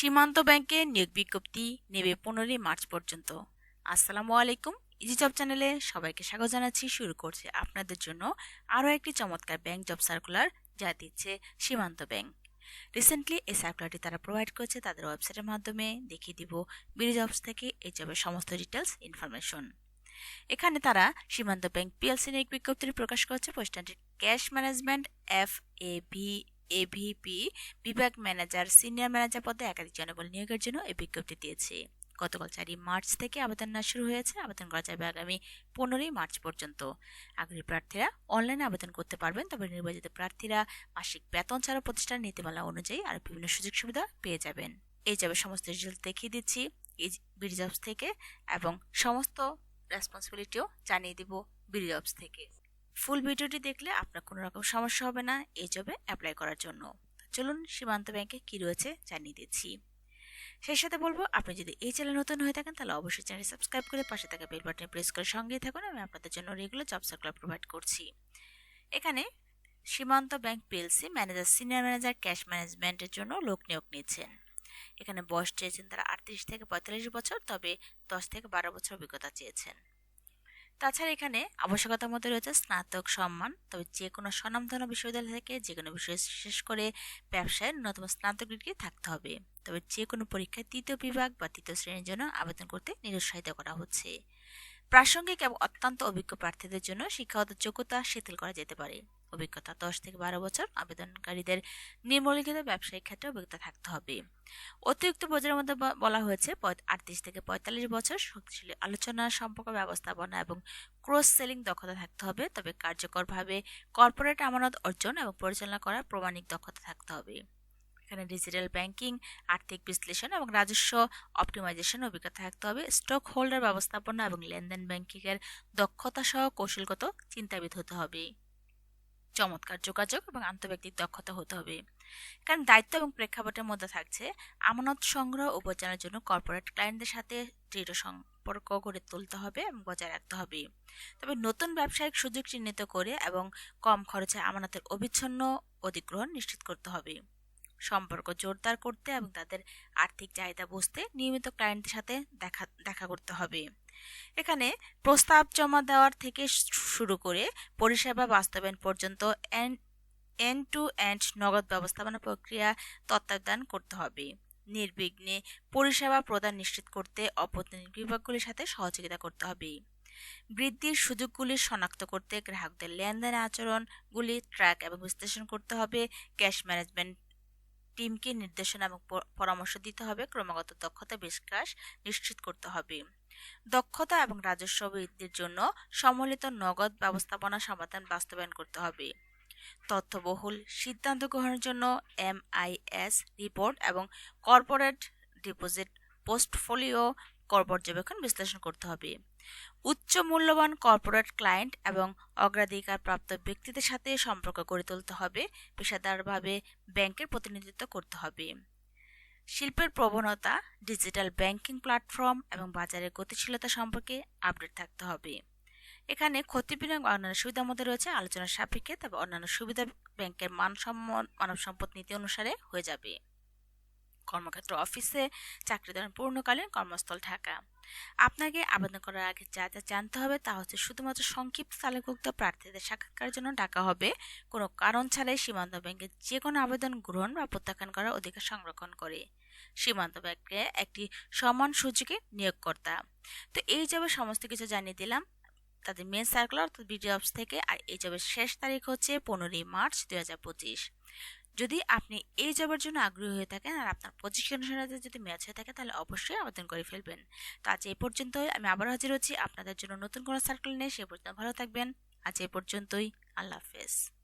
সীমান্ত ব্যাংকে নিয়োগ বিজ্ঞপ্তি নেবে পনেরোই মার্চ পর্যন্ত। আসসালামু আলাইকুম ইজি জব চ্যানেলে সবাইকে স্বাগত জানাচ্ছি। শুরু করছে আপনাদের জন্য আরও একটি চমৎকার ব্যাংক জব সার্কুলার যা দিচ্ছে সীমান্ত ব্যাংক। রিসেন্টলি এই সার্কুলারটি তারা প্রোভাইড করেছে তাদের ওয়েবসাইটের মাধ্যমে। দেখিয়ে দিব বিডি জবস থেকে এই জবের সমস্ত ডিটেলস ইনফরমেশন। এখানে তারা সীমান্ত ব্যাংক পিএলসি নিয়োগ বিজ্ঞপ্তি প্রকাশ করেছে। প্রতিষ্ঠানটির cash management, F A V AVP বিভাগ ম্যানেজার, সিনিয়র ম্যানেজার পদে একাধিক জনবল নিয়োগের জন্য এই বিজ্ঞপ্তি দিয়েছে। গতকাল চারই মার্চ থেকে আবেদন না শুরু হয়েছে। আবেদন করা যাবে আগামী পনেরোই মার্চ পর্যন্ত। আগ্রহী প্রার্থীরা অনলাইনে আবেদন করতে পারবেন, তবে নির্বাচিত প্রার্থীরা মাসিক বেতন ছাড়া প্রতিষ্ঠান নীতিমালা অনুযায়ী আরও বিভিন্ন সুযোগ সুবিধা পেয়ে যাবেন। এই যাবে সমস্ত রিজাল্ট দেখিয়ে দিচ্ছি। এই বিডি জবস থেকে এবং সমস্ত রেসপন্সিবিলিটিও জানিয়ে দিব বিডি জবস থেকে। ফুল ভিডিওটি দেখলে আপনার কোনো রকম সমস্যা হবে না এই জবে অ্যাপ্লাই করার জন্য। চলুন সীমান্ত ব্যাংকে কি রয়েছে জানিয়ে দিচ্ছি। সেই সাথে বলব, আপনি যদি এই চ্যানেল নতুন হয়ে থাকেন, তাহলে অবশ্যই চ্যানেল সাবস্ক্রাইব করে পাশে থাকা বেল বাটনে প্রেস করে সঙ্গেই থাকুন। আমি আপনাদের জন্য রেগুলার জব সার্কুলার প্রোভাইড করছি। এখানে Shimanto bank PLC manager senior manager cash ম্যানেজমেন্টের জন্য লোক নিয়োগ নিয়েছেন এখানে বয়স চেয়েছেন তারা আটত্রিশ থেকে পঁয়তাল্লিশ বছর, তবে দশ থেকে বারো বছর অভিজ্ঞতা চেয়েছেন। তাছাড়া এখানে আবশ্যকতার মধ্যে রয়েছে স্নাতক সম্মান। তবে যে কোনো স্বনামধন্য বিশ্ববিদ্যালয় থেকে যে কোনো বিষয়ে শেষ করে ব্যবসায় ন্যূনতম স্নাতক ডিগ্রি থাকতে হবে। তবে যে কোনো পরীক্ষায় তৃতীয় বিভাগ বা তৃতীয় শ্রেণির জন্য আবেদন করতে নিরুৎসাহিত করা হচ্ছে। প্রাসঙ্গিক এবং অত্যন্ত অভিজ্ঞ প্রার্থীদের জন্য শিক্ষাগত যোগ্যতা শিথিল করা যেতে পারে। অভিজ্ঞতা দশ থেকে বারো বছর, আবেদনকারীদের নিম্নলিখিত ব্যবসায়িক ক্ষেত্রে অভিজ্ঞতা থাকতে হবে। অতিরিক্ত বোঝার মধ্যে বলা হয়েছে আটত্রিশ থেকে পঁয়তাল্লিশ বছর, শক্তিশালী আলোচনা, সম্পর্ক ব্যবস্থাপনা এবং ক্রস সেলিং দক্ষতা থাকতে হবে। তবে কার্যকরভাবে কর্পোরেট আমানত অর্জন এবং পরিচালনা করার প্রমাণিক দক্ষতা থাকতে হবে। এখানে ডিজিটাল ব্যাংকিং আর্থিক বিশ্লেষণ এবং রাজস্ব অপটিমাইজেশন অভিজ্ঞতা থাকতে হবে। স্টক হোল্ডার ব্যবস্থাপনা এবং লেনদেন ব্যাংকিংয়ের দক্ষতা সহ কৌশলগত চিন্তাবিদ হতে হবে। চমৎকার যোগাযোগ এবং আন্তর্ব্যক্তিক দক্ষতা হতে হবে। কারণ দায়িত্ব এবং প্রেক্ষাপটের মধ্যে থাকছে আমানত সংগ্রহ ও পরিচালনার জন্য কর্পোরেট ক্লায়েন্টদের সাথে দৃঢ় সম্পর্ক গড়ে তুলতে হবে এবং বজায় রাখতে হবে। তবে নতুন ব্যবসায়িক সুযোগ চিহ্নিত করে এবং কম খরচে আমানতের অবিচ্ছন্ন অধিগ্রহণ নিশ্চিত করতে হবে। সম্পর্ক জোরদার করতে এবং তাদের আর্থিক চাহিদা বুঝতে নিয়মিত ক্লায়েন্টের সাথে দেখা দেখা করতে হবে। এখানে প্রস্তাব জমা দেওয়ার থেকে শুরু করে পরিষেবা বাস্তবায়ন পর্যন্ত এন্ড টু এন্ড নগদ ব্যবস্থাপনা প্রক্রিয়া তত্ত্বাবধান করতে হবে। নির্বিঘ্নে পরিষেবা প্রদান নিশ্চিত করতে অপ্রতিনিধি বিভাগগুলির সাথে সহযোগিতা করতে হবে। বৃদ্ধির সুযোগগুলি শনাক্ত করতে গ্রাহকদের লেনদেন আচরণগুলি ট্র্যাক এবং বিশ্লেষণ করতে হবে। ক্যাশ ম্যানেজমেন্ট টিমকে নির্দেশনা এবং পরামর্শ দিতে হবে, ক্রমাগত দক্ষতা বিকাশ নিশ্চিত করতে হবে। দক্ষতা এবং রাজস্ব বৃদ্ধির জন্য সম্মিলিত নগদ ব্যবস্থাপনা সমাধান বাস্তবায়ন করতে হবে। তথ্যবহুল সিদ্ধান্ত গ্রহণের জন্য এমআইএস রিপোর্ট এবং কর্পোরেট ডিপোজিট পোর্টফোলিও কর পর্যবেক্ষণ বিশ্লেষণ করতে হবে। উচ্চ মূল্যবান কর্পোরেট ক্লায়েন্ট এবং অগ্রাধিকার প্রাপ্ত ব্যক্তিদের সাথে সম্পর্ক গড়ে তুলতে হবে, পেশাদারভাবে ব্যাংকের প্রতিনিধিত্ব করতে হবে। শিল্পের প্রবণতা, ডিজিটাল ব্যাংকিং প্ল্যাটফর্ম এবং বাজারের গতিশীলতা সম্পর্কে আপডেট থাকতে হবে। এখানে ক্ষতিপূরণ অন্যান্য সুবিধার মধ্যে রয়েছে আলোচনার সাপেক্ষে, তবে অন্যান্য সুবিধা ব্যাংকের মানসম্মান মানব সম্পদ নীতি অনুসারে হয়ে যাবে। কর্মক্ষেত্র অফিসে, চাকরি দেওয়ার পূর্ণকালীন কর্মস্থল ঢাকা। আপনাকে আবেদন করার আগে যা যা জানতে হবে তা হচ্ছে শুধুমাত্র সংক্ষিপ্ত তালিকাভুক্ত প্রার্থীদের সাক্ষাৎকারের জন্য ডাকা হবে। কোনো কারণ ছাড়াই সীমান্ত ব্যাংকে যে কোনো আবেদন গ্রহণ বা প্রত্যাখ্যান করার অধিকার সংরক্ষণ করে। সীমান্ত ব্যাংকে একটি সমান সুযোগে নিয়োগকর্তা। তো এই যাবে সমস্ত কিছু জানিয়ে দিলাম। তাদের মেন সার্কুলার অর্থাৎ বিডি অফিস থেকে। আর এই জবের শেষ তারিখ হচ্ছে পনেরোই মার্চ দুই হাজার পঁচিশ। যদি আপনি এই জবের জন্য আগ্রহী হয়ে থাকেন আর আপনার পজিশন সাথে যদি ম্যাচ হয়ে থাকে, তাহলে অবশ্যই আবেদন করে ফেলবেন। তো আজ এই পর্যন্তই। আমি আবার হাজির হচ্ছি আপনাদের জন্য নতুন কোনো সার্কেল নিয়ে। সে পর্যন্ত ভালো থাকবেন। আজ এই পর্যন্তই। আল্লাহ হাফেজ।